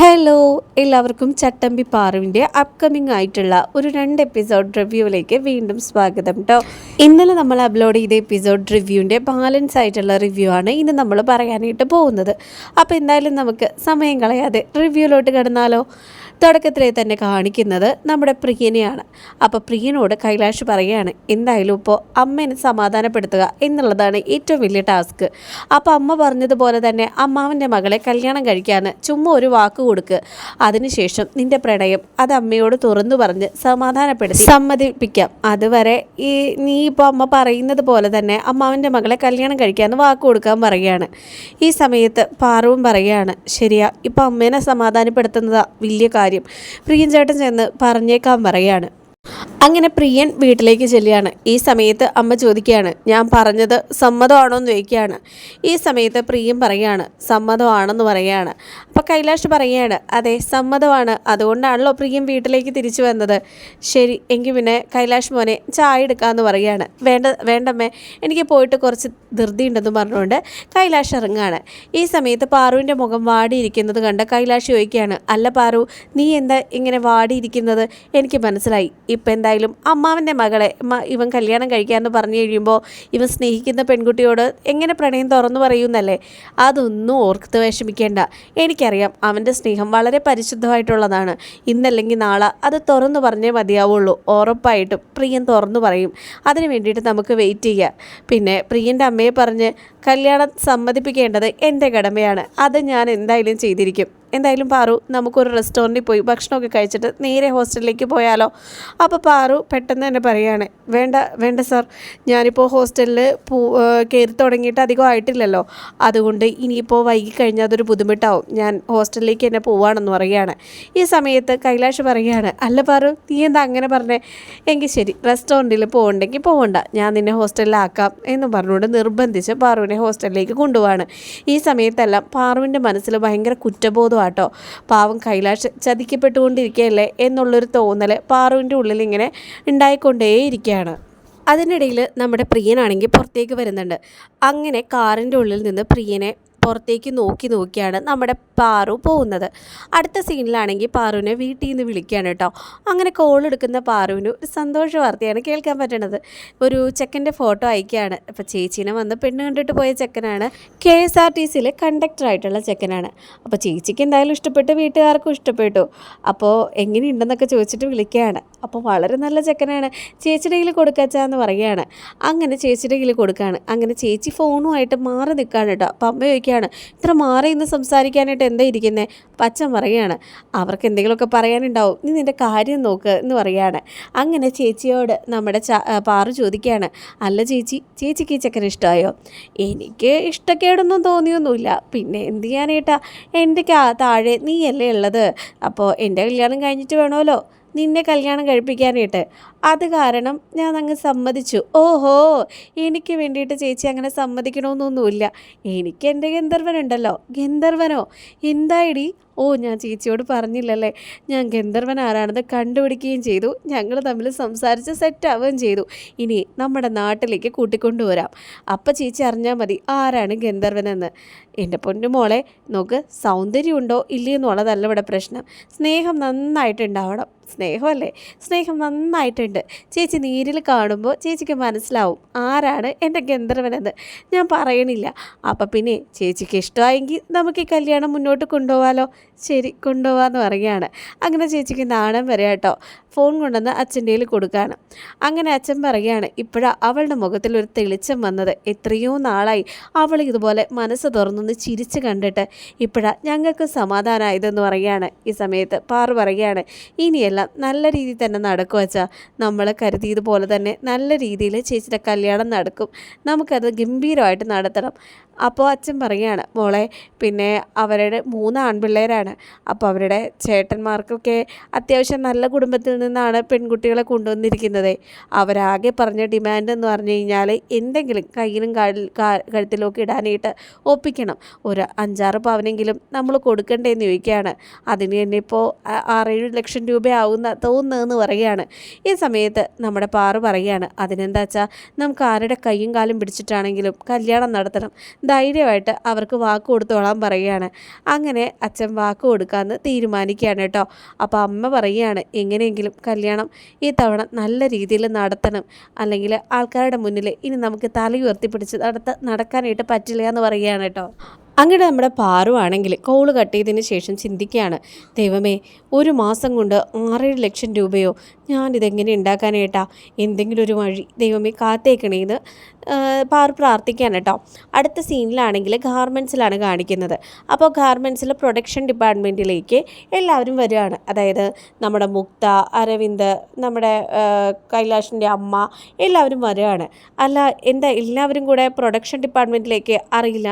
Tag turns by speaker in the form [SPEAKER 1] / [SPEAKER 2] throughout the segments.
[SPEAKER 1] Hello എല്ലാവർക്കും ചട്ടമ്പി പാറുവിന്റെ upcoming ആയിട്ടുള്ള ഒരു രണ്ട് എപ്പിസോഡ് റിവ്യൂവിലേക്ക് വീണ്ടും സ്വാഗതം കേട്ടോ ഇന്നലെ നമ്മൾ അപ്ലോഡ് ചെയ്ത എപ്പിസോഡ് റിവ്യൂവിന്റെ ബാലൻസ് ആയിട്ടുള്ള റിവ്യൂ ആണ് ഇന്ന് നമ്മൾ പറയാനായിട്ട് പോകുന്നത്. അപ്പോൾ എന്തായാലും നമുക്ക് സമയം കളയാതെ റിവ്യൂലോട്ട് കിടന്നാലോ. തുടക്കത്തിലെ തന്നെ കാണിക്കുന്നത് നമ്മുടെ പ്രിയനെയാണ്. അപ്പോൾ പ്രിയനോട് കൈലാഷ് പറയുകയാണ് എന്തായാലും ഇപ്പോൾ അമ്മേനെ സമാധാനപ്പെടുത്തുക എന്നുള്ളതാണ് ഏറ്റവും വലിയ ടാസ്ക്. അപ്പോൾ അമ്മ പറഞ്ഞതുപോലെ തന്നെ അമ്മാവന്റെ മകളെ കല്യാണം കഴിക്കാൻ ചുമ്മാ ഒരു വാക്ക് കൊടുക്ക്. അതിനുശേഷം നിന്റെ പ്രണയം അത് അമ്മയോട് തുറന്നു പറഞ്ഞ് സമാധാനപ്പെടുത്തി സമ്മതിപ്പിക്കാം. അതുവരെ ഈ നീ ഇപ്പോൾ അമ്മ പറയുന്നത് പോലെ തന്നെ അമ്മാവന്റെ മകളെ കല്യാണം കഴിക്കാമെന്ന് വാക്ക് കൊടുക്കാൻ പറയുകയാണ് ഈ സമയത്ത് പാറവും പറയുകയാണ് ശരിയാ ഇപ്പോൾ അമ്മേനെ സമാധാനപ്പെടുത്തുന്നതാ വലിയ കാര്യം. പ്രിയൻ ചേട്ടൻ ചെന്ന് പറഞ്ഞേക്കാൻ പറയാണ് അങ്ങനെ പ്രിയൻ വീട്ടിലേക്ക് ചെല്ലുകയാണ്. ഈ സമയത്ത് അമ്മ ചോദിക്കുകയാണ് ഞാൻ പറഞ്ഞത് സമ്മതമാണോ എന്ന് ചോദിക്കുകയാണ്. ഈ സമയത്ത് പ്രിയൻ പറയുകയാണ് സമ്മതമാണെന്ന് പറയുകയാണ്. അപ്പോൾ കൈലാഷ് പറയുകയാണ് അതെ സമ്മതമാണ്. അതുകൊണ്ടാണല്ലോ പ്രിയൻ വീട്ടിലേക്ക് തിരിച്ചു വന്നത്. ശരി എങ്കിൽ പിന്നെ കൈലാഷ് മോനെ ചായ എടുക്കാമെന്ന് പറയുകയാണ്. വേണ്ട വേണ്ടമ്മേ എനിക്ക് പോയിട്ട് കുറച്ച് ധൃതി ഉണ്ടെന്ന് പറഞ്ഞുകൊണ്ട് കൈലാഷ് ഇറങ്ങുകയാണ് ഈ സമയത്ത് പാറുവിന്റെ മുഖം വാടിയിരിക്കുന്നത് കണ്ട് കൈലാഷ് ചോദിക്കുകയാണ് അല്ല പാറു നീ എന്താ ഇങ്ങനെ വാടിയിരിക്കുന്നത്? എനിക്ക് മനസ്സിലായി. ഇപ്പം എന്തായാലും അമ്മാവന്റെ മകളെ ഇവൻ കല്യാണം കഴിക്കാമെന്ന് പറഞ്ഞു കഴിയുമ്പോൾ ഇവൻ സ്നേഹിക്കുന്ന പെൺകുട്ടിയോട് എങ്ങനെ പ്രണയം തുറന്നു പറയുന്നല്ലേ അതൊന്നും ഓർത്ത് വിഷമിക്കേണ്ട. എനിക്കറിയാം അവന്റെ സ്നേഹം വളരെ പരിശുദ്ധമായിട്ടുള്ളതാണ്. ഇന്നല്ലെങ്കിൽ നാളെ അത് തുറന്നു പറഞ്ഞേ മതിയാവുള്ളൂ. ഉറപ്പായിട്ടും പ്രിയൻ തുറന്നു പറയും. അതിന് വേണ്ടിയിട്ട് നമുക്ക് വെയിറ്റ് ചെയ്യാം. പിന്നെ പ്രിയന്റെ അമ്മയെ പറഞ്ഞ് കല്യാണം സമ്മതിപ്പിക്കേണ്ടത് എന്റെ കടമയാണ്. അത് ഞാൻ എന്തായാലും ചെയ്തിരിക്കും. എന്തായാലും പാറു നമുക്കൊരു റെസ്റ്റോറന്റിൽ പോയി ഭക്ഷണമൊക്കെ കഴിച്ചിട്ട് നേരെ ഹോസ്റ്റലിലേക്ക് പോയാലോ? അപ്പോൾ പാറു പെട്ടെന്ന് തന്നെ പറയുകയാണ് വേണ്ട വേണ്ട സാർ ഞാനിപ്പോൾ ഹോസ്റ്റലിൽ പൂ കയറി തുടങ്ങിയിട്ട് അധികം ആയിട്ടില്ലല്ലോ. അതുകൊണ്ട് ഇനിയിപ്പോൾ വൈകി കഴിഞ്ഞാൽ അതൊരു ബുദ്ധിമുട്ടാവും. ഞാൻ ഹോസ്റ്റലിലേക്ക് തന്നെ പോവാണെന്ന് പറയുകയാണ് ഈ സമയത്ത് കൈലാഷ് പറയുകയാണ് അല്ല പാറു നീ എന്താ അങ്ങനെ പറഞ്ഞേ? എങ്കിൽ ശരി റെസ്റ്റോറന്റിൽ പോകണ്ടെങ്കിൽ പോകണ്ട ഞാൻ നിന്നെ ഹോസ്റ്റലിലാക്കാം എന്ന് പറഞ്ഞുകൊണ്ട് നിർബന്ധിച്ച് പാറുവിനെ ഹോസ്റ്റലിലേക്ക് കൊണ്ടുപോവാണ്. ഈ സമയത്തെല്ലാം പാറുവിന്റെ മനസ്സിൽ ഭയങ്കര കുറ്റബോധമാട്ടോ പാവം കൈലാഷ് ചതിക്കപ്പെട്ടുകൊണ്ടിരിക്കുകയല്ലേ എന്നുള്ളൊരു തോന്നൽ പാറുവിന്റെ ഉള്ളിൽ ഇങ്ങനെ ഉണ്ടായിക്കൊണ്ടേയിരിക്കുകയാണ്. അതിനിടയിൽ നമ്മുടെ പ്രിയനാണെങ്കിൽ പുറത്തേക്ക് വരുന്നുണ്ട്. അങ്ങനെ കാറിന്റെ ഉള്ളിൽ നിന്ന് പ്രിയനെ പുറത്തേക്ക് നോക്കി നോക്കിയാണ് നമ്മുടെ പാറു പോകുന്നത്. അടുത്ത സീനിലാണെങ്കിൽ പാറുവിനെ വീട്ടിൽ നിന്ന് വിളിക്കുകയാണ് കേട്ടോ. അങ്ങനെ കോൾ എടുക്കുന്ന പാറുവിന് ഒരു സന്തോഷ വാർത്തയാണ് കേൾക്കാൻ പറ്റണത്. ഒരു ചെക്കന്റെ ഫോട്ടോ അയക്കുകയാണ്. അപ്പോൾ ചേച്ചീനെ വന്ന് പെണ്ണ് കണ്ടിട്ട് പോയ ചെക്കനാണ്. കെ എസ് ആർ ടി സിയിലെ കണ്ടക്ടറായിട്ടുള്ള ചെക്കനാണ്. അപ്പോൾ ചേച്ചിക്ക് എന്തായാലും ഇഷ്ടപ്പെട്ട് വീട്ടുകാർക്കും ഇഷ്ടപ്പെട്ടു. അപ്പോൾ എങ്ങനെയുണ്ടെന്നൊക്കെ ചോദിച്ചിട്ട് വിളിക്കുകയാണ്. അപ്പോൾ വളരെ നല്ല ചെക്കനാണ്. ചേച്ചിയുടെ കയ്യിൽ കൊടുക്കച്ചാന്ന് പറയുകയാണ്. അങ്ങനെ ചേച്ചിയുടെ കയ്യിൽ കൊടുക്കുകയാണ് അങ്ങനെ ചേച്ചി ഫോണുമായിട്ട് മാറി നിൽക്കുകയാണ് കേട്ടോ. അപ്പം അമ്മ ചോദിക്കുകയാണ് ഇത്ര മാറി ഇന്ന് സംസാരിക്കാനായിട്ട് എന്താ ഇരിക്കുന്നത് പച്ച പറയുകയാണ് അവർക്ക് എന്തെങ്കിലുമൊക്കെ പറയാനുണ്ടാവും. നീ നിന്റെ കാര്യം നോക്ക് എന്ന് പറയുകയാണ്. അങ്ങനെ ചേച്ചിയോട് നമ്മുടെ പാറു ചോദിക്കുകയാണ് അല്ല ചേച്ചി ചേച്ചിക്ക് ഈ ചെക്കൻ ഇഷ്ടമായോ? എനിക്ക് ഇഷ്ടക്കേടൊന്നും തോന്നിയൊന്നുമില്ല. പിന്നെ എന്ത് ചെയ്യാനേട്ടാ എന്റെ താഴെ നീയല്ലേ ഉള്ളത്. അപ്പോൾ എന്റെ കല്യാണം കഴിഞ്ഞിട്ട് വേണമല്ലോ. നിന്നെ കല്യാണം കഴിപ്പിക്കാനായിട്ട്. അത് കാരണം ഞാൻ അങ്ങ് സമ്മതിച്ചു. ഓഹോ എനിക്ക് വേണ്ടിയിട്ട് ചേച്ചി അങ്ങനെ സമ്മതിക്കണമെന്നൊന്നുമില്ല എനിക്ക് എന്റെ ഗന്ധർവനുണ്ടല്ലോ. ഗന്ധർവനോ? എന്തായിടി? ഓ ഞാൻ ചേച്ചിയോട് പറഞ്ഞില്ലല്ലേ. ഞാൻ ഗന്ധർവൻ ആരാണെന്ന് കണ്ടുപിടിക്കുകയും ചെയ്തു. ഞങ്ങൾ തമ്മിൽ സംസാരിച്ച് സെറ്റാവുകയും ചെയ്തു. ഇനി നമ്മുടെ നാട്ടിലേക്ക് കൂട്ടിക്കൊണ്ടുവരാം. അപ്പം ചേച്ചി അറിഞ്ഞാൽ മതി ആരാണ് ഗന്ധർവനെന്ന് എന്റെ പൊന്നുമോളെ നോക്ക് സൗന്ദര്യമുണ്ടോ ഇല്ലയെന്നുള്ളതല്ല ഇവിടെ പ്രശ്നം. സ്നേഹം നന്നായിട്ടുണ്ടാവണം. സ്നേഹമല്ലേ? സ്നേഹം നന്നായിട്ടുണ്ട്. ചേച്ചി നേരിൽ കാണുമ്പോൾ ചേച്ചിക്ക് മനസ്സിലാവും ആരാണ് എന്റെ ഗന്ധർവനെന്ന് ഞാൻ പറയണില്ല. അപ്പം പിന്നെ ചേച്ചിക്ക് ഇഷ്ടമായെങ്കിൽ നമുക്ക് ഈ കല്യാണം മുന്നോട്ട് കൊണ്ടുപോകാമല്ലോ ശരി കൊണ്ടുപോകാമെന്ന് പറയുകയാണ്. അങ്ങനെ ചേച്ചിക്ക് നാണം വരെ കേട്ടോ ഫോൺ കൊണ്ടുവന്ന് അച്ഛന്റെ കയ്യിൽ കൊടുക്കുകയാണ് അങ്ങനെ അച്ഛൻ പറയുകയാണ് ഇപ്പോഴാണ് അവളുടെ മുഖത്തിൽ ഒരു തെളിച്ചം വന്നത്. എത്രയോ നാളായി. അവൾ ഇതുപോലെ മനസ്സ് തുറന്നൊന്ന് ചിരിച്ച് കണ്ടിട്ട് ഇപ്പോഴാണ് ഞങ്ങൾക്ക് സമാധാനമായതെന്ന് പറയുകയാണ്. ഈ സമയത്ത് പാറു പറയുകയാണ് ഇനിയെല്ലാം നല്ല രീതിയിൽ തന്നെ നടക്കും അച്ഛാ. നമ്മൾ കരുതിയതുപോലെ തന്നെ നല്ല രീതിയിൽ ചേച്ചിയുടെ കല്യാണം നടക്കും. നമുക്കത് ഗംഭീരമായിട്ട് നടത്തണം. അപ്പോൾ അച്ഛൻ പറയുകയാണ് മോളെ പിന്നെ അവരുടെ മൂന്ന് ആൺപിള്ളേരാണ് അപ്പോൾ അവരുടെ ചേട്ടന്മാർക്കൊക്കെ അത്യാവശ്യം നല്ല കുടുംബത്തിൽ നിന്നാണ് പെൺകുട്ടികളെ കൊണ്ടുവന്നിരിക്കുന്നത്. അവരാകെ പറഞ്ഞ ഡിമാൻഡ് എന്ന് പറഞ്ഞു കഴിഞ്ഞാൽ എന്തെങ്കിലും കയ്യിലും കഴുത്തിലൊക്കെ ഇടാനായിട്ട് ഒപ്പിക്കണം. ഒരു അഞ്ചാറ് പവനെങ്കിലും നമ്മൾ കൊടുക്കണ്ടേന്ന് ചോദിക്കുകയാണ്. അതിന് തന്നെ ഇപ്പോൾ ആറേഴ് ലക്ഷം രൂപയാവുന്ന തോന്നുന്നതെന്ന് പറയുകയാണ്. ഈ സമയത്ത് നമ്മുടെ പാറു പറയുകയാണ് അതിനെന്താ വെച്ചാൽ നമുക്ക് ആരുടെ കൈയും കാലും പിടിച്ചിട്ടാണെങ്കിലും കല്യാണം നടത്തണം. ധൈര്യമായിട്ട് അവർക്ക് വാക്ക് കൊടുത്തോളാൻ പറയുകയാണ്. അങ്ങനെ അച്ഛൻ വാക്ക് കൊടുക്കാമെന്ന് തീരുമാനിക്കുകയാണ് കേട്ടോ. അപ്പോൾ അമ്മ പറയുകയാണ് എങ്ങനെയെങ്കിലും കല്യാണം ഈ തവണ നല്ല രീതിയിൽ നടത്തണം. അല്ലെങ്കിൽ ആൾക്കാരുടെ മുന്നിൽ ഇനി നമുക്ക് തല ഉയർത്തിപ്പിടിച്ച് നടത്ത നടക്കാനായിട്ട് പറ്റില്ല എന്ന് പറയുകയാണ് കേട്ടോ. അങ്ങനെ നമ്മുടെ പാറുവാണെങ്കിൽ കോൾ കട്ട് ചെയ്തതിന് ശേഷം ചിന്തിക്കുകയാണ് ദൈവമേ ഒരു മാസം കൊണ്ട് ആറേഴ് ലക്ഷം രൂപയോ? ഞാനിതെങ്ങനെ ഉണ്ടാക്കാനായിട്ടാ എന്തെങ്കിലും ഒരു വഴി ദൈവമേ കാത്തേക്കണേ. കാത്തേക്കണേന്ന് പാർ പ്രാർത്ഥിക്കാൻ കേട്ടോ. അടുത്ത സീനിലാണെങ്കിൽ ഗാർമെൻസിലാണ് കാണിക്കുന്നത്. അപ്പോൾ ഗാർമെൻസിൽ പ്രൊഡക്ഷൻ ഡിപ്പാർട്ട്മെന്റിലേക്ക് എല്ലാവരും വരികയാണ് അതായത് നമ്മുടെ മുക്ത അരവിന്ദ് നമ്മുടെ കൈലാഷിന്റെ അമ്മ എല്ലാവരും വരികയാണ് അല്ല എന്താ എല്ലാവരും കൂടെ പ്രൊഡക്ഷൻ ഡിപ്പാർട്ട്മെന്റിലേക്ക്? അറിയില്ല.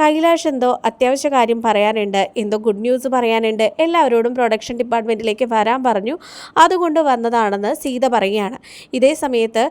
[SPEAKER 1] കൈലാഷ് എന്തോ അത്യാവശ്യ കാര്യം പറയാനുണ്ട്. എന്തോ ഗുഡ് ന്യൂസ് പറയാനുണ്ട്. എല്ലാവരോടും പ്രൊഡക്ഷൻ ഡിപ്പാർട്ട്മെന്റിലേക്ക് വരാൻ പറഞ്ഞു. അതുകൊണ്ട് വന്നതാണെന്ന് സീത പറയുകയാണ്. ഇതേ സമയത്ത്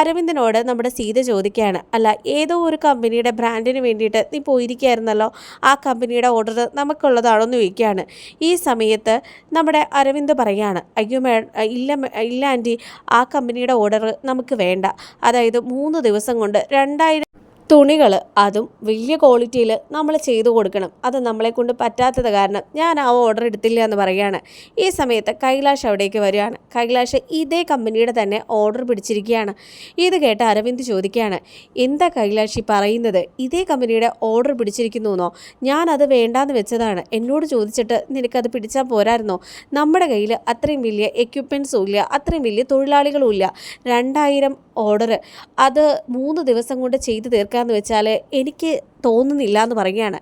[SPEAKER 1] അരവിന്ദനോട് നമ്മുടെ സീത ചോദിക്കുകയാണ്. അല്ല ഏതോ ഒരു കമ്പനിയുടെ ബ്രാൻഡിന് വേണ്ടിയിട്ട് നീ പോയിരിക്കുകയായിരുന്നല്ലോ. ആ കമ്പനിയുടെ ഓർഡർ നമുക്കുള്ളതാണോ എന്ന് ചോദിക്കുകയാണ്. ഈ സമയത്ത് നമ്മുടെ അരവിന്ദ് പറയുകയാണ്. അയ്യോ മേ ഇല്ല ഇല്ല ആന്റി. ആ കമ്പനിയുടെ ഓർഡർ നമുക്ക് വേണ്ട. അതായത് മൂന്ന് ദിവസം കൊണ്ട് രണ്ടായിരം തുണികൾ അതും വലിയ ക്വാളിറ്റിയിൽ നമ്മൾ ചെയ്തു കൊടുക്കണം. അത് നമ്മളെ കൊണ്ട് പറ്റാത്തത് കാരണം ഞാൻ ആ ഓർഡർ എടുത്തില്ല എന്ന് പറയുകയാണ്. ഈ സമയത്ത് കൈലാഷ് അവിടേക്ക് വരികയാണ്. കൈലാഷ് ഇതേ കമ്പനിയുടെ തന്നെ ഓർഡർ പിടിച്ചിരിക്കുകയാണ്. ഇത് കേട്ട് അരവിന്ദ് ചോദിക്കുകയാണ് എന്താ കൈലാഷി പറയുന്നത്? ഇതേ കമ്പനിയുടെ ഓർഡർ പിടിച്ചിരിക്കുന്നു എന്നോ ഞാനത് വേണ്ടാന്ന് വെച്ചതാണ്. എന്നോട് ചോദിച്ചിട്ട് നിനക്കത് പിടിച്ചാൽ പോരായിരുന്നോ? നമ്മുടെ കയ്യിൽ അത്രയും വലിയ എക്യുപ്മെൻസും ഇല്ല അത്രയും വലിയ തൊഴിലാളികളും ഇല്ല. രണ്ടായിരം ഓർഡർ അത് മൂന്ന് ദിവസം കൊണ്ട് ചെയ്തു തീർക്കാമെന്ന് വെച്ചാൽ എനിക്ക് തോന്നുന്നില്ല എന്ന് പറയുകയാണ്.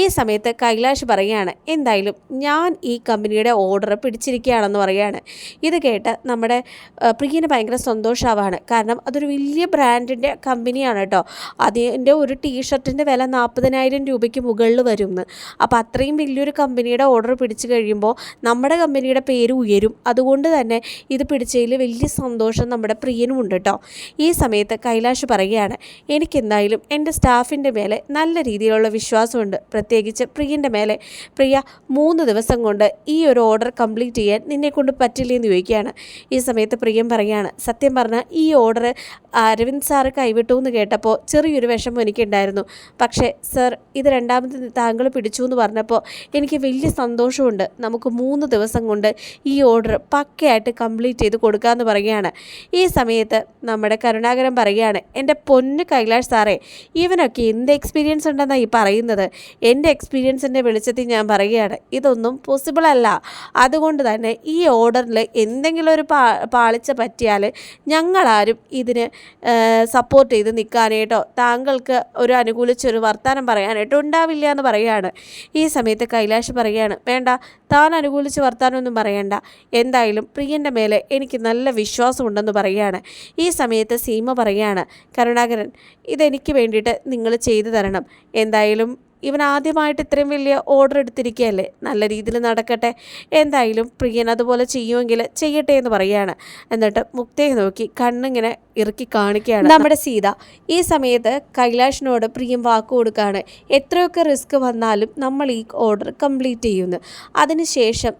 [SPEAKER 1] ഈ സമയത്ത് കൈലാഷ് പറയുകയാണ് എന്തായാലും ഞാൻ ഈ കമ്പനിയുടെ ഓർഡർ പിടിച്ചിരിക്കുകയാണെന്ന് പറയുകയാണ്. ഇത് കേട്ട് നമ്മുടെ പ്രിയന് ഭയങ്കര സന്തോഷമാവാണ് കാരണം അതൊരു വലിയ ബ്രാൻഡിന്റെ കമ്പനിയാണ് കേട്ടോ. അതിന്റെ ഒരു ടീഷർട്ടിന്റെ വില നാൽപ്പതിനായിരം രൂപയ്ക്ക് മുകളിൽ വരുമെന്ന് അപ്പോൾ അത്രയും വലിയൊരു കമ്പനിയുടെ ഓർഡർ പിടിച്ചു കഴിയുമ്പോൾ നമ്മുടെ കമ്പനിയുടെ പേര് ഉയരും. അതുകൊണ്ട് തന്നെ ഇത് പിടിച്ചതിൽ വലിയ സന്തോഷം നമ്മുടെ പ്രിയനും ഉണ്ട് കേട്ടോ. ഈ സമയത്ത് കൈലാഷ് പറയുകയാണ് എനിക്കെന്തായാലും എന്റെ സ്റ്റാഫിന്റെ മേലെ നല്ല രീതിയിലുള്ള വിശ്വാസമുണ്ട്. പ്രത്യേകിച്ച് പ്രിയന്റെ മേലെ. പ്രിയ മൂന്ന് ദിവസം കൊണ്ട് ഈ ഒരു ഓർഡർ കംപ്ലീറ്റ് ചെയ്യാൻ നിന്നെ കൊണ്ട് പറ്റില്ലെന്ന് ചോദിക്കുകയാണ്. ഈ സമയത്ത് പ്രിയം പറയുകയാണ് സത്യം പറഞ്ഞാൽ ഈ ഓർഡർ അരവിന്ദ് സാറ് കൈവിട്ടു എന്ന് കേട്ടപ്പോൾ ചെറിയൊരു വിഷമം എനിക്കുണ്ടായിരുന്നു. പക്ഷേ സർ ഇത് രണ്ടാമത് താങ്കൾ പിടിച്ചു എന്ന് പറഞ്ഞപ്പോൾ എനിക്ക് വലിയ സന്തോഷമുണ്ട്. നമുക്ക് മൂന്ന് ദിവസം കൊണ്ട് ഈ ഓർഡർ പക്കയായിട്ട് കംപ്ലീറ്റ് ചെയ്ത് കൊടുക്കാമെന്ന് പറയുകയാണ്. ഈ സമയത്ത് നമ്മുടെ കരുണാകരൻ പറയുകയാണ് എന്റെ പൊന്ന് കൈലാഷ് സാറേ ഇവനൊക്കെ എന്ത് എക്സ്പീരിയൻസ് ഉണ്ടെന്നാണ് ഈ പറയുന്നത്. എന്റെ എക്സ്പീരിയൻസിന്റെ വെളിച്ചത്തിൽ ഞാൻ പറയുകയാണ് ഇതൊന്നും പോസിബിൾ അല്ല. അതുകൊണ്ട് തന്നെ ഈ ഓർഡറിൽ എന്തെങ്കിലും ഒരു പാ പാളിച്ച പറ്റിയാൽ ഞങ്ങളാരും ഇതിന് സപ്പോർട്ട് ചെയ്ത് നിൽക്കാനായിട്ടോ താങ്കൾക്ക് ഒരു അനുകൂലിച്ചൊരു വർത്തമാനം പറയാനായിട്ടോ ഉണ്ടാവില്ല എന്ന് പറയുകയാണ്. ഈ സമയത്ത് കൈലാഷ് പറയുകയാണ് വേണ്ട താൻ അനുകൂലിച്ച് വർത്താനമൊന്നും പറയണ്ട. എന്തായാലും പ്രിയന്റെ മേലെ എനിക്ക് നല്ല വിശ്വാസമുണ്ടെന്ന് പറയുകയാണ്. ഈ സമയത്ത് സീമ പറയുകയാണ് കരുണാകരൻ ഇതെനിക്ക് വേണ്ടിയിട്ട് നിങ്ങൾ ചെയ്തു തരണം. എന്തായാലും ഇവൻ ആദ്യമായിട്ട് ഇത്രയും വലിയ ഓർഡർ എടുത്തിരിക്കുകയല്ലേ? നല്ല രീതിയിൽ നടക്കട്ടെ. എന്തായാലും പ്രിയൻ അതുപോലെ ചെയ്യുമെങ്കിൽ ചെയ്യട്ടെ എന്ന് പറയുകയാണ്. എന്നിട്ട് മുക്തയെ നോക്കി കണ്ണിങ്ങനെ ഇറുക്കി കാണിക്കുകയാണ്. നമ്മുടെ സീത ഈ സമയത്ത് കൈലാഷിനോട് പ്രിയം വാക്ക് കൊടുക്കുകയാണ്. എത്രയൊക്കെ റിസ്ക് വന്നാലും നമ്മൾ ഈ ഓർഡർ കംപ്ലീറ്റ് ചെയ്യുന്നു. അതിനുശേഷം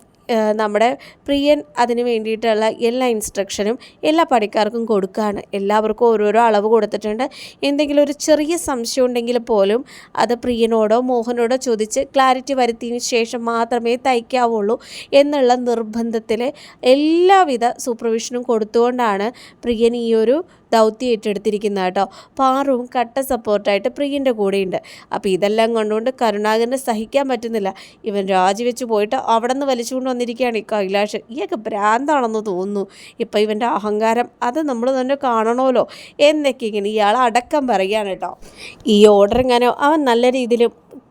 [SPEAKER 1] നമ്മുടെ പ്രിയൻ അതിന് വേണ്ടിയിട്ടുള്ള എല്ലാ ഇൻസ്ട്രക്ഷനും എല്ലാ പണിക്കാർക്കും കൊടുക്കുകയാണ്. എല്ലാവർക്കും ഓരോരോ അളവ് കൊടുത്തിട്ടുണ്ട്. എന്തെങ്കിലും ഒരു ചെറിയ സംശയം ഉണ്ടെങ്കിൽ പോലും അത് പ്രിയനോടോ മോഹനോടോ ചോദിച്ച് ക്ലാരിറ്റി വരുത്തിയതിന് ശേഷം മാത്രമേ തയ്ക്കാവുള്ളൂ എന്നുള്ള നിർബന്ധത്തിൽ എല്ലാവിധ സൂപ്പർവിഷനും കൊടുത്തുകൊണ്ടാണ് പ്രിയൻ ഈ ഒരു ദൗത്യം ഏറ്റെടുത്തിരിക്കുന്നത് കേട്ടോ. പാറുവും കട്ട സപ്പോർട്ടായിട്ട് പ്രിയന്റെ കൂടെയുണ്ട്. അപ്പോൾ ഇതെല്ലാം കൊണ്ടുകൊണ്ട് കരുണാകരനെ സഹിക്കാൻ പറ്റുന്നില്ല. ഇവൻ രാജിവെച്ച് പോയിട്ട് അവിടെ നിന്ന് വലിച്ചുകൊണ്ട് വന്നിരിക്കുകയാണ് ഈ കൈലാഷ്. ഇയൊക്കെ ഭ്രാന്താണെന്ന് തോന്നുന്നു. ഇപ്പം ഇവന്റെ അഹങ്കാരം അത് നമ്മൾ തന്നെ കാണണമല്ലോ എന്നൊക്കെ ഇങ്ങനെ ഇയാൾ അടക്കം പറയുകയാണ് കേട്ടോ. ഈ ഓർഡർ ഇങ്ങനെ അവൻ നല്ല രീതിയിൽ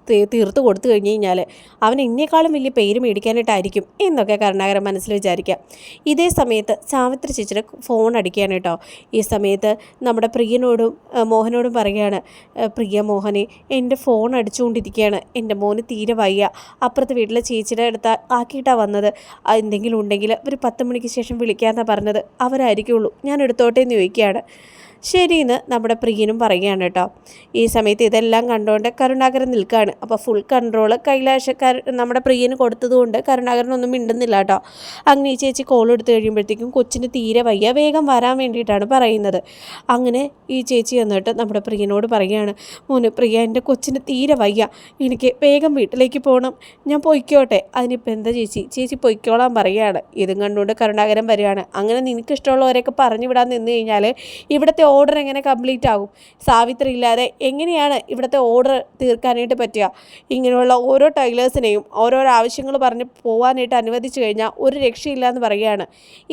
[SPEAKER 1] തീർത്ത് കൊടുത്തു കഴിഞ്ഞ് കഴിഞ്ഞാൽ അവൻ ഇന്നേക്കാളും വലിയ പേര് മേടിക്കാനായിട്ടായിരിക്കും എന്നൊക്കെ കരുണാകരൻ മനസ്സിൽ വിചാരിക്കാം ഇതേ സമയത്ത് സാവിത്രി ചേച്ചിയുടെ ഫോൺ അടിക്കുകയാണ് കേട്ടോ. ഈ സമയത്ത് നമ്മുടെ പ്രിയനോടും മോഹനോടും പറയുകയാണ് പ്രിയ മോഹനെ എന്റെ ഫോൺ അടിച്ചുകൊണ്ടിരിക്കുകയാണ്. എന്റെ മോന് തീരെ വയ്യ. അപ്പുറത്ത് വീട്ടിലെ ചേച്ചിയുടെ അടുത്ത് ആക്കിയിട്ടാണ് വന്നത്. എന്തെങ്കിലും ഉണ്ടെങ്കിൽ ഒരു പത്ത് മണിക്ക് ശേഷം വിളിക്കാമെന്നാണ് പറഞ്ഞത്. അവരായിരിക്കുള്ളൂ. ഞാൻ എടുത്തോട്ടേന്ന് ചോദിക്കുകയാണ്. ശരിയെന്ന് നമ്മുടെ പ്രിയനും പറയുകയാണ് കേട്ടോ. ഈ സമയത്ത് ഇതെല്ലാം കണ്ടുകൊണ്ട് കരുണാകരൻ നിൽക്കുകയാണ് അപ്പോൾ ഫുൾ കൺട്രോൾ കൈലാഷ നമ്മുടെ പ്രിയന് കൊടുത്തതുകൊണ്ട് കരുണാകരനൊന്നും മിണ്ടുന്നില്ല കേട്ടോ. അങ്ങനെ ഈ ചേച്ചി കോൾ എടുത്തു കഴിയുമ്പോഴത്തേക്കും കൊച്ചിന് തീരെ വയ്യ. വേഗം വരാൻ വേണ്ടിയിട്ടാണ് പറയുന്നത്. അങ്ങനെ ഈ ചേച്ചി എന്നിട്ട് നമ്മുടെ പ്രിയനോട് പറയുകയാണ് മോന് പ്രിയ എന്റെ കൊച്ചിന് തീരെ വയ്യ. എനിക്ക് വേഗം വീട്ടിലേക്ക് പോകണം ഞാൻ പൊയ്ക്കോട്ടെ. അതിനിപ്പോൾ എന്താ ചേച്ചി? ചേച്ചി പൊയ്ക്കോളാൻ പറയുകയാണ്. ഇതും കണ്ടുകൊണ്ട് കരുണാകരൻ വരികയാണ്. അങ്ങനെ നിനക്കിഷ്ടമുള്ളവരെയൊക്കെ പറഞ്ഞു വിടാൻ നിന്ന് കഴിഞ്ഞാൽ ഇവിടുത്തെ ഓർഡർ എങ്ങനെ കംപ്ലീറ്റ് ആകും? സാവിത്രി ഇല്ലാതെ എങ്ങനെയാണ് ഇവിടുത്തെ ഓർഡർ തീർക്കാനായിട്ട് പറ്റുക? ഇങ്ങനെയുള്ള ഓരോ ടൈലേഴ്സിനെയും ഓരോരോ ആവശ്യങ്ങൾ പറഞ്ഞ് പോകാനായിട്ട് അനുവദിച്ചു കഴിഞ്ഞാൽ ഒരു രക്ഷയില്ല എന്ന് പറയുകയാണ്.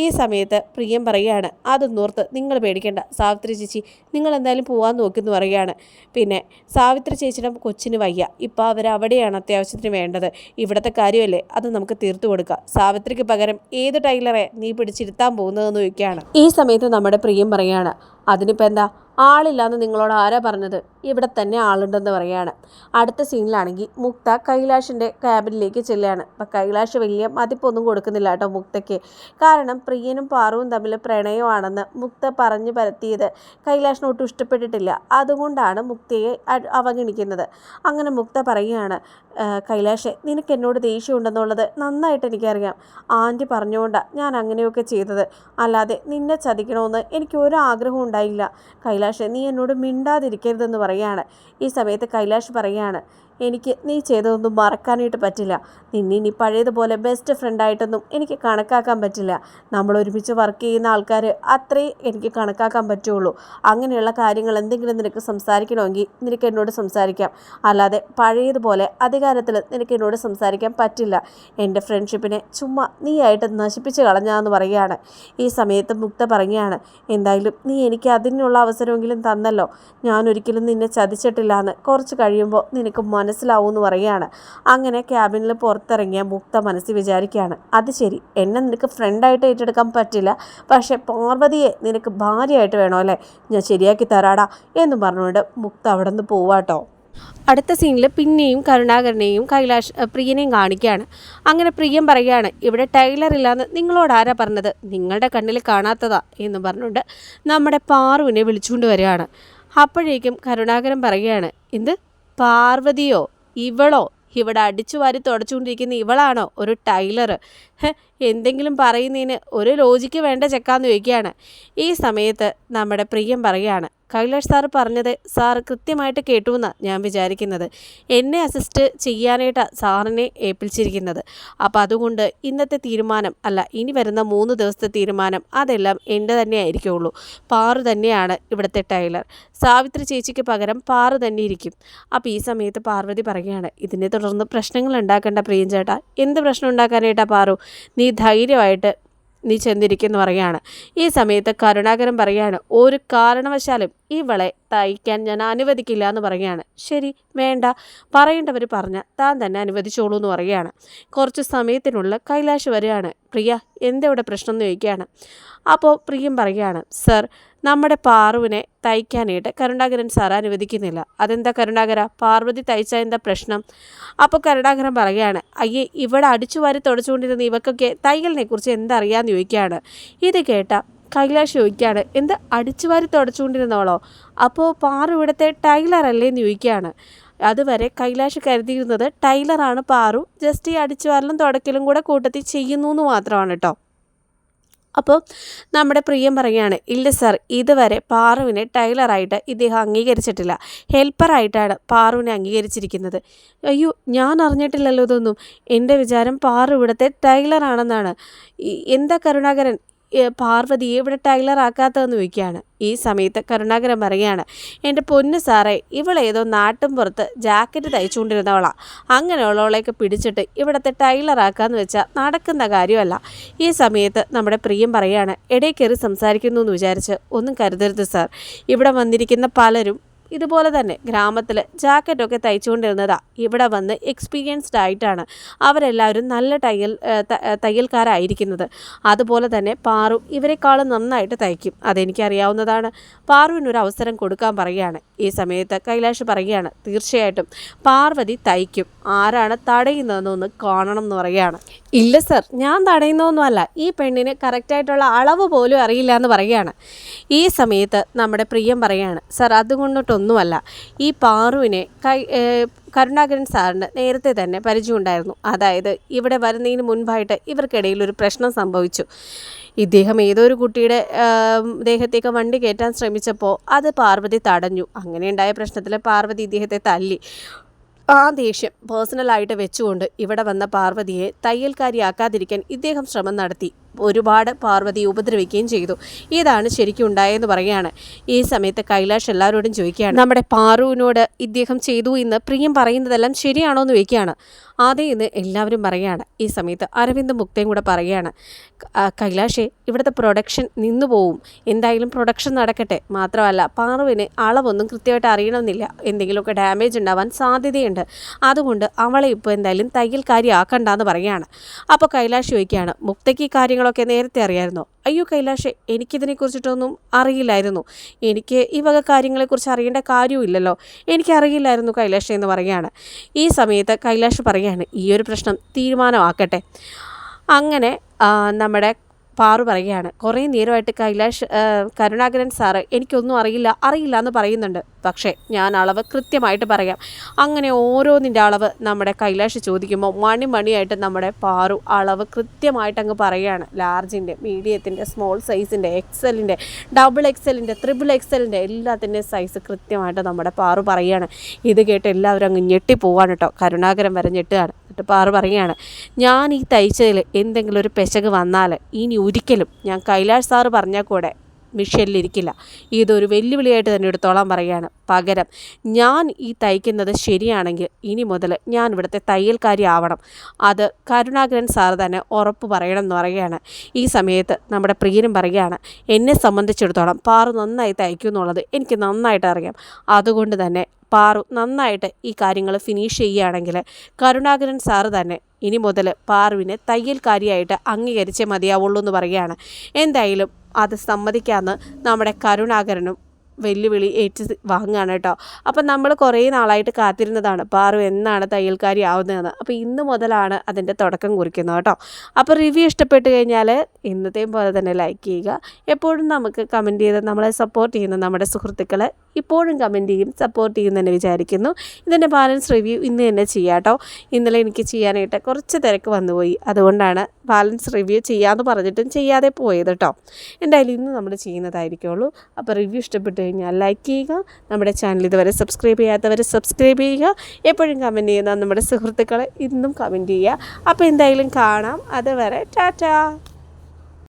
[SPEAKER 1] ഈ സമയത്ത് പ്രിയം പറയുകയാണ് അതൊന്നോർത്ത് നിങ്ങൾ പേടിക്കേണ്ട. സാവിത്രി ചേച്ചി നിങ്ങൾ എന്തായാലും പോകാൻ നോക്കിയെന്ന് പറയുകയാണ്. പിന്നെ സാവിത്രി ചേച്ചിയുടെ കൊച്ചിന് വയ്യ. ഇപ്പോൾ അവർ അവിടെയാണ് അത്യാവശ്യത്തിന് വേണ്ടത്. ഇവിടുത്തെ കാര്യമല്ലേ? അത് നമുക്ക് തീർത്തു കൊടുക്കുക സാവിത്രിക്ക് പകരം ഏത് ടൈലറെ നീ പിടിച്ചിരുത്താൻ പോകുന്നതെന്ന് ചോദിക്കുകയാണ്. ഈ സമയത്ത് നമ്മുടെ പ്രിയം പറയാണ് അതിനിപ്പോൾ എന്താ? ആളില്ലാന്ന് നിങ്ങളോട് ആരാ പറഞ്ഞത്? ഇവിടെ തന്നെ ആളുണ്ടെന്ന് പറയാണ്. അടുത്ത സീനിലാണെങ്കിൽ മുക്ത കൈലാഷിന്റെ ക്യാബിനിലേക്ക് ചെല്ലുകയാണ്. അപ്പം കൈലാഷ് വലിയ മതിപ്പൊന്നും കൊടുക്കുന്നില്ല കേട്ടോ മുക്തയ്ക്ക്. കാരണം പ്രിയനും പാറുവും തമ്മിൽ പ്രണയമാണെന്ന് മുക്ത പറഞ്ഞു പരത്തിയത് കൈലാഷിന് ഒട്ടും ഇഷ്ടപ്പെട്ടിട്ടില്ല. അതുകൊണ്ടാണ് മുക്തയെ അവഗണിക്കുന്നത്. അങ്ങനെ മുക്ത പറയുകയാണ് കൈലാഷെ നിനക്ക് എന്നോട് ദേഷ്യമുണ്ടെന്നുള്ളത് നന്നായിട്ട് എനിക്കറിയാം. ആന്റി പറഞ്ഞുകൊണ്ടാണ് ഞാൻ അങ്ങനെയൊക്കെ ചെയ്തത്. അല്ലാതെ നിന്നെ ചതിക്കണമെന്ന് എനിക്ക് ഒരു ആഗ്രഹവും ഉണ്ടായില്ല. കൈലാഷ് നീ എന്നോട് മിണ്ടാതിരിക്കരുതെന്ന് പറയാണ്. ഈ സമയത്ത് കൈലാഷ് പറയാണ് എനിക്ക് നീ ചെയ്തതൊന്നും മറക്കാനായിട്ട് പറ്റില്ല. നിന്നെ ഇനി പഴയതുപോലെ ബെസ്റ്റ് ഫ്രണ്ടായിട്ടൊന്നും എനിക്ക് കണക്കാക്കാൻ പറ്റില്ല. നമ്മൾ ഒരുമിച്ച് വർക്ക് ചെയ്യുന്ന ആൾക്കാർ അത്രേ എനിക്ക് കണക്കാക്കാൻ പറ്റുള്ളൂ. അങ്ങനെയുള്ള കാര്യങ്ങൾ എന്തെങ്കിലും നിനക്ക് സംസാരിക്കണമെങ്കിൽ നിനക്ക് എന്നോട് സംസാരിക്കാം. അല്ലാതെ പഴയതുപോലെ അധികാരത്തിൽ നിനക്ക് എന്നോട് സംസാരിക്കാൻ പറ്റില്ല. എന്റെ ഫ്രണ്ട്ഷിപ്പിനെ ചുമ്മാ നീയായിട്ട് നശിപ്പിച്ച് കളഞ്ഞാന്ന് പറയുകയാണ്. ഈ സമയത്ത് മുക്ത പറയുകയാണ് എന്തായാലും നീ എനിക്ക് അതിനുള്ള അവസരമെങ്കിലും തന്നല്ലോ. ഞാൻ ഒരിക്കലും നിന്നെ ചതിച്ചിട്ടില്ല എന്ന് കുറച്ച് കഴിയുമ്പോൾ നിനക്ക് മനസ്സിലാവും എന്ന് പറയുകയാണ്. അങ്ങനെ ക്യാബിനിൽ പുറത്തിറങ്ങിയ മുക്ത മനസ്സ് വിചാരിക്കുകയാണ്. അത് ശരി എന്നെ നിനക്ക് ഫ്രണ്ടായിട്ട് ഏറ്റെടുക്കാൻ പറ്റില്ല പക്ഷേ പാർവതിയെ നിനക്ക് ഭാര്യയായിട്ട് വേണോ അല്ലേ? ഞാൻ ശരിയാക്കി തരാടാ എന്ന് പറഞ്ഞുകൊണ്ട് മുക്ത അവിടെ നിന്ന് പോവാട്ടോ അടുത്ത സീനിൽ പിന്നെയും കരുണാകരനെയും കൈലാഷ് പ്രിയനെയും കാണിക്കുകയാണ്. അങ്ങനെ പ്രിയം പറയുകയാണ് ഇവിടെ ടൈലർ ഇല്ലാന്ന് നിങ്ങളോട് ആരാ പറഞ്ഞത്? നിങ്ങളുടെ കണ്ണിൽ കാണാത്തതാ എന്ന് പറഞ്ഞുകൊണ്ട് നമ്മുടെ പാറുവിനെ വിളിച്ചുകൊണ്ട് വരികയാണ്. അപ്പോഴേക്കും കരുണാകരൻ പറയുകയാണ് എന്ത്? പാർവതിയോ ഇവളോ ഇവിടെ അടിച്ചു വാരി തുടച്ചുകൊണ്ടിരിക്കുന്ന ഇവളാണോ ഒരു ടൈലർ എന്തെങ്കിലും പറയുന്നതിന് ഒരു ലോജിക്ക് വേണ്ട ചെക്കാന്ന് ചോദിക്കുകയാണ്. ഈ സമയത്ത് നമ്മുടെ പ്രിയം പറയുകയാണ് കൈലാഷ് സാറ് പറഞ്ഞത് സാർ കൃത്യമായിട്ട് കേട്ടു എന്നാണ് ഞാൻ വിചാരിക്കുന്നത്. എന്നെ അസിസ്റ്റ് ചെയ്യാനായിട്ടാണ് സാറിനെ ഏൽപ്പിച്ചിരിക്കുന്നത്. അപ്പോൾ അതുകൊണ്ട് ഇന്നത്തെ തീരുമാനം അല്ല ഇനി വരുന്ന മൂന്ന് ദിവസത്തെ തീരുമാനം അതെല്ലാം എന്റെ തന്നെ ആയിരിക്കുള്ളൂ. പാറു തന്നെയാണ് ഇവിടുത്തെ ടൈലർ. സാവിത്രി ചേച്ചിക്ക് പകരം പാറു തന്നെ ഇരിക്കും. അപ്പോൾ ഈ സമയത്ത് പാർവതി പറയുകയാണ് ഇതിനെ തുടർന്ന് പ്രശ്നങ്ങൾ ഉണ്ടാക്കേണ്ട പ്രിയം ചേട്ടാ എന്ത് പ്രശ്നം ഉണ്ടാക്കാനായിട്ടാ പാറു? നീ ധൈര്യമായിട്ട് നീ ചെന്നിരിക്കുന്നു പറയാണ് ഈ സമയത്ത് കരുണാകരൻ പറയാണ് ഒരു കാരണവശാലും ഇവളെ തയ്ക്കാൻ ഞാൻ അനുവദിക്കില്ല എന്ന് പറയുകയാണ്. ശരി വേണ്ട. പറയേണ്ടവർ പറഞ്ഞ താൻ തന്നെ അനുവദിച്ചോളൂ എന്ന് പറയുകയാണ്. കുറച്ച് സമയത്തിനുള്ളിൽ കൈലാഷ് വരികയാണ് പ്രിയ എന്തെവിടെ പ്രശ്നം എന്ന് ചോദിക്കുകയാണ്. അപ്പോൾ പ്രിയം പറയുകയാണ് സർ നമ്മുടെ പാർവിനെ തയ്ക്കാനായിട്ട് കരുണാകരൻ സാർ അനുവദിക്കുന്നില്ല. അതെന്താ കരുണാകര? പാർവതി തയ്ച്ച എന്താ പ്രശ്നം? അപ്പോൾ കരുണാകരൻ പറയുകയാണ് അയ്യേ ഇവിടെ അടിച്ചു വാരി തുടച്ചുകൊണ്ടിരുന്ന ഇവക്കൊക്കെ തയ്യലിനെ കുറിച്ച് എന്തറിയാന്ന് ചോദിക്കുകയാണ്. ഇത് കേട്ട കൈലാഷ് ചോദിക്കുകയാണ് എന്ത് അടിച്ചു വാരി തുടച്ചുകൊണ്ടിരുന്നവളോ? അപ്പോൾ പാറു ഇവിടുത്തെ അല്ലേ? എന്ന് ചോദിക്കുകയാണ്. അതുവരെ കൈലാഷ് കരുതിയിരുന്നത് ടൈലറാണ് പാറു. ജസ്റ്റ് ഈ അടിച്ചു വാരലും തുടക്കലും കൂടെ കൂട്ടത്തിൽ ചെയ്യുന്നു എന്ന് മാത്രമാണ് കേട്ടോ അപ്പോൾ നമ്മുടെ പ്രിയം പറയുകയാണ് ഇല്ല സാർ ഇതുവരെ പാറുവിനെ ടൈലറായിട്ട് ഇദ്ദേഹം അംഗീകരിച്ചിട്ടില്ല. ഹെൽപ്പറായിട്ടാണ് പാറുവിനെ അംഗീകരിച്ചിരിക്കുന്നത്. അയ്യോ ഞാൻ അറിഞ്ഞിട്ടില്ലല്ലോ ഇതൊന്നും. എന്റെ വിചാരം പാറു ഇവിടുത്തെ ടൈലറാണെന്നാണ്. എന്താ കരുണാകരൻ? പാർവതിയെ ഇവിടെ ടൈലറാക്കാത്തതെന്ന് ചോദിക്കുകയാണ്. ഈ സമയത്ത് കരുണാകരൻ പറയുകയാണ് എന്റെ പൊന്ന് സാറേ ഇവളേതോ നാട്ടും പുറത്ത് ജാക്കറ്റ് തയ്ച്ചുകൊണ്ടിരുന്നവളാണ് അങ്ങനെയുള്ളവളെയൊക്കെ പിടിച്ചിട്ട് ഇവിടുത്തെ ടൈലറാക്കാന്ന് വെച്ചാൽ നടക്കുന്ന കാര്യമല്ല. ഈ സമയത്ത് നമ്മുടെ പ്രിയം പറയാണ് ഇടയിൽ കയറി സംസാരിക്കുന്നു എന്ന് വിചാരിച്ച് ഒന്നും കരുതരുത് സാർ. ഇവിടെ വന്നിരിക്കുന്ന പലരും ഇതുപോലെ തന്നെ ഗ്രാമത്തിൽ ജാക്കറ്റൊക്കെ തയ്ച്ചുകൊണ്ടിരുന്നതാ. ഇവിടെ വന്ന് എക്സ്പീരിയൻസ്ഡ് ആയിട്ടാണ് അവരെല്ലാവരും നല്ല തയ്യൽ തയ്യൽക്കാരായിരിക്കുന്നത്. അതുപോലെ തന്നെ പാറു ഇവരെക്കാളും നന്നായിട്ട് തയ്ക്കും. അതെനിക്കറിയാവുന്നതാണ്. പാറുവിനൊരു അവസരം കൊടുക്കാൻ പറയുകയാണ്. ഈ സമയത്ത് കൈലാഷ് പറയുകയാണ് തീർച്ചയായിട്ടും പാർവതി തയ്ക്കും. ആരാണ് തടയുന്നതെന്നൊന്ന് കാണണം എന്ന് പറയുകയാണ്. ഇല്ല സർ ഞാൻ തടയുന്നതൊന്നുമല്ല. ഈ പെണ്ണിന് കറക്റ്റായിട്ടുള്ള അളവ് പോലും അറിയില്ല എന്ന് പറയുകയാണ്. ഈ സമയത്ത് നമ്മുടെ പ്രിയം പറയാണ് സർ അതുകൊണ്ടിട്ടൊന്നുമല്ല ഈ പാറുവിനെ കൈ കരുണാകരൻ സാറിന് നേരത്തെ തന്നെ പരിചയമുണ്ടായിരുന്നു. അതായത് ഇവിടെ വരുന്നതിന് മുൻപായിട്ട് ഇവർക്കിടയിൽ ഒരു പ്രശ്നം സംഭവിച്ചു. ഇദ്ദേഹം ഏതൊരു കുട്ടിയുടെ ദേഹത്തേക്ക് വണ്ടി കയറ്റാൻ ശ്രമിച്ചപ്പോൾ അത് പാർവതി തടഞ്ഞു. അങ്ങനെയുണ്ടായ പ്രശ്നത്തിൽ പാർവതി ഇദ്ദേഹത്തെ തല്ലി. ആ ദേഷ്യം പേഴ്സണലായിട്ട് വെച്ചുകൊണ്ട് ഇവിടെ വന്ന പാർവതിയെ തയ്യൽക്കാരിയാക്കാതിരിക്കാൻ ഇദ്ദേഹം ശ്രമം നടത്തി. ഒരുപാട് പാർവതി ഉപദ്രവിക്കുകയും ചെയ്തു. ഇതാണ് ശരിക്കും ഉണ്ടായെന്ന് പറയുകയാണ്. ഈ സമയത്ത് കൈലാഷ് എല്ലാവരോടും ചോദിക്കുകയാണ് നമ്മുടെ പാറുവിനോട് ഇദ്ദേഹം ചെയ്തു എന്ന് പ്രിയം പറയുന്നതെല്ലാം ശരിയാണോ എന്ന് ചോദിക്കുകയാണ്. അതേ എന്ന് എല്ലാവരും പറയുകയാണ് ഈ സമയത്ത് അരവിന്ദ് മുക്തയും കൂടെ പറയുകയാണ് "ആ, കൈലാഷേ ഇവിടുത്തെ പ്രൊഡക്ഷൻ നിന്നു പോവും. എന്തായാലും പ്രൊഡക്ഷൻ നടക്കട്ടെ. മാത്രമല്ല പാറുവിന് അളവൊന്നും കൃത്യമായിട്ട് അറിയണമെന്നില്ല. എന്തെങ്കിലുമൊക്കെ ഡാമേജ് ഉണ്ടാവാൻ സാധ്യതയുണ്ട്. അതുകൊണ്ട് അവളെ ഇപ്പോൾ എന്തായാലും തയ്യൽക്കാരിയാക്കണ്ടെന്ന് പറയുകയാണ്. അപ്പോൾ കൈലാഷ് ചോദിക്കുകയാണ് മുക്തയ്ക്ക് ഈ കാര്യങ്ങളൊക്കെ നേരത്തെ അറിയായിരുന്നു. അയ്യോ കൈലാഷ് എനിക്കിതിനെക്കുറിച്ചിട്ടൊന്നും അറിയില്ലായിരുന്നു. എനിക്ക് ഈ വക കാര്യങ്ങളെക്കുറിച്ച് അറിയേണ്ട കാര്യമില്ലല്ലോ എനിക്കറിയില്ലായിരുന്നു കൈലാഷ് എന്ന് പറയുകയാണ്. ഈ സമയത്ത് കൈലാഷ് പറയുകയാണ് ഈ ഒരു പ്രശ്നം തീരുമാനമാക്കട്ടെ. അങ്ങനെ നമ്മുടെ പാറു പറയുകയാണ് കുറേ നേരമായിട്ട് കൈലാഷ് കരുണാകരൻ സാറ് എനിക്കൊന്നും അറിയില്ല അറിയില്ല എന്ന് പറയുന്നുണ്ട്. പക്ഷേ ഞാൻ അളവ് കൃത്യമായിട്ട് പറയാം. അങ്ങനെ ഓരോന്നിന്റെ അളവ് നമ്മുടെ കൈലാഷ് ചോദിക്കുമ്പോൾ മണി മണിയായിട്ട് നമ്മുടെ പാറു അളവ് കൃത്യമായിട്ട് അങ്ങ് പറയുകയാണ്. ലാർജിന്റെ മീഡിയത്തിന്റെ സ്മോൾ സൈസിന്റെ എക്സലിന്റെ ഡബിൾ എക്സലിന്റെ ത്രിബിൾ എക്സലിന്റെ എല്ലാത്തിന്റെയും സൈസ് കൃത്യമായിട്ട് നമ്മുടെ പാറു പറയുകയാണ്. ഇത് കേട്ട് എല്ലാവരും അങ്ങ് ഞെട്ടിപ്പോവാണ് കേട്ടോ. കരുണാകരം വരെ ഞെട്ടുകയാണ്. എന്നിട്ട് പാറു പറയുകയാണ് ഞാൻ ഈ തയ്ച്ചതിൽ എന്തെങ്കിലും ഒരു പെശക് വന്നാൽ ഇനി ഒരിക്കലും ഞാൻ കൈലാഷ് സാറ് പറഞ്ഞാൽ കൂടെ മിഷനിലിരിക്കില്ല ഇതൊരു വെല്ലുവിളിയായിട്ട് തന്നെ എടുത്തോളാൻ പറയുകയാണ്. പകരം ഞാൻ ഈ തയ്ക്കുന്നത് ശരിയാണെങ്കിൽ ഇനി മുതൽ ഞാൻ ഇവിടുത്തെ തയ്യൽക്കാരി ആവണം. അത് കരുണാകരൻ സാർ തന്നെ ഉറപ്പ് പറയണം എന്ന് പറയുകയാണ്. ഈ സമയത്ത് നമ്മുടെ പ്രിയനും പറയുകയാണ് എന്നെ സംബന്ധിച്ചിടത്തോളം പാറു നന്നായി തയ്ക്കും എന്നുള്ളത് എനിക്ക് നന്നായിട്ട് അറിയാം. അതുകൊണ്ട് തന്നെ പാറു നന്നായിട്ട് ഈ കാര്യങ്ങൾ ഫിനിഷ് ചെയ്യുകയാണെങ്കിൽ കരുണാകരൻ സാറ് തന്നെ ഇനി മുതൽ പാറുവിനെ തയ്യൽക്കാരിയായിട്ട് അംഗീകരിച്ചേ മതിയാവുള്ളൂ എന്ന് പറയുകയാണ്. എന്തായാലും അത് സമ്മതിക്കാമെന്ന് നമ്മുടെ കരുണാകരനും വെല്ലുവിളി ഏറ്റ് വാങ്ങുകയാണ് കേട്ടോ. അപ്പം നമ്മൾ കുറേ നാളായിട്ട് കാത്തിരുന്നതാണ്. പാറു എന്നാണ് തയ്യൽക്കാരി ആവുന്നതെന്ന്. അപ്പോൾ ഇന്ന് മുതലാണ് അതിന്റെ തുടക്കം കുറിക്കുന്നത് കേട്ടോ. അപ്പോൾ റിവ്യൂ ഇഷ്ടപ്പെട്ട് കഴിഞ്ഞാൽ ഇന്നത്തെയും പോലെ തന്നെ ലൈക്ക് ചെയ്യുക. എപ്പോഴും നമുക്ക് കമന്റ് ചെയ്ത് നമ്മളെ സപ്പോർട്ട് ചെയ്യുന്ന നമ്മുടെ സുഹൃത്തുക്കൾ ഇപ്പോഴും കമന്റ് ചെയ്യും സപ്പോർട്ട് ചെയ്യുമെന്ന് വിചാരിക്കുന്നു. ഇതിന്റെ ബാലൻസ് റിവ്യൂ ഇന്ന് തന്നെ ചെയ്യാം കേട്ടോ. ഇന്നലെ എനിക്ക് ചെയ്യാനായിട്ട് കുറച്ച് തിരക്ക് വന്നുപോയി. അതുകൊണ്ടാണ് ബാലൻസ് റിവ്യൂ ചെയ്യാമെന്ന് പറഞ്ഞിട്ടും ചെയ്യാതെ പോയത് കേട്ടോ എന്തായാലും ഇന്ന് നമ്മൾ ചെയ്യുന്നതായിരിക്കുള്ളൂ. അപ്പോൾ റിവ്യൂ ഇഷ്ടപ്പെട്ട് കഴിഞ്ഞാൽ ലൈക്ക് ചെയ്യുക. നമ്മുടെ ചാനൽ ഇതുവരെ സബ്സ്ക്രൈബ് ചെയ്യാത്തവർ സബ്സ്ക്രൈബ് ചെയ്യുക. എപ്പോഴും കമന്റ് ചെയ്യുന്ന നമ്മുടെ സുഹൃത്തുക്കളെ ഇന്നും കമന്റ് ചെയ്യുക. അപ്പോൾ എന്തായാലും കാണാം. അതുവരെ ടാറ്റാ.